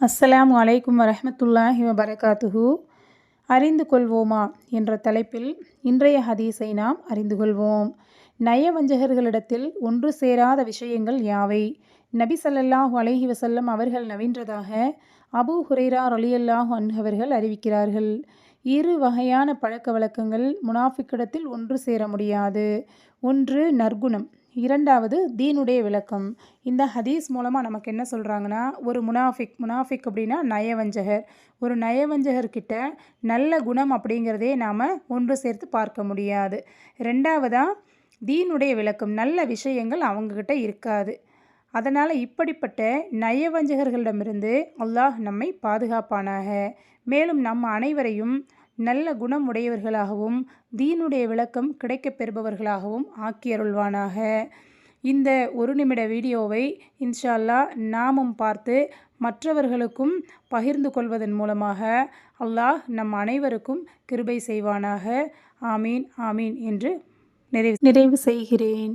அஸ்ஸலாம் அலைக்கும் வரஹ்மத்துல்லாஹி வபரகாத்துஹு. அறிந்து கொள்வோமா என்ற தலைப்பில் இன்றைய ஹதீஸை நாம் அறிந்து கொள்வோம். நயவஞ்சகர்களிடத்தில் ஒன்று சேராத விஷயங்கள் யாவை? நபி ஸல்லல்லாஹு அலைஹி வசல்லம் அவர்கள் நவின்றதாக அபூ ஹுரைரா ரலியல்லாஹு அன்ஹவர்கள் அறிவிக்கிறார்கள். இரு வகையான பழக்க வழக்கங்கள் முனாஃபிக்கிடத்தில் ஒன்று சேர முடியாது. ஒன்று நற்குணம் இரண்டாவது தீனுடைய விளக்கம். இந்த ஹதீஸ் மூலமாக நமக்கு என்ன சொல்கிறாங்கன்னா ஒரு முனாஃபிக் முனாஃபிக் அப்படின்னா நயவஞ்சகர். ஒரு நயவஞ்சகர்கிட்ட நல்ல குணம் அப்படிங்கிறதே நாம் ஒன்று சேர்த்து பார்க்க முடியாது. ரெண்டாவதாக தீனுடைய விளக்கம் நல்ல விஷயங்கள் அவங்கக்கிட்ட இருக்காது. அதனால் இப்படிப்பட்ட நயவஞ்சகர்களிடமிருந்து அல்லாஹ் நம்மை பாதுகாப்பானாக. மேலும் நம் அனைவரையும் நல்ல குணம் உடையவர்களாகவும் தீனுடைய விளக்கம் கிடைக்கப் பெறுபவர்களாகவும் ஆக்கியருள்வானாக. இந்த ஒரு நிமிட வீடியோவை இன்ஷா அல்லாஹ் நாமும் பார்த்து மற்றவர்களுக்கும் பகிர்ந்து கொள்வதன் மூலமாக அல்லாஹ் நம் அனைவருக்கும் கிருபை செய்வானாக. ஆமீன் ஆமீன் என்று நிறைவு நிறைவு செய்கிறேன்.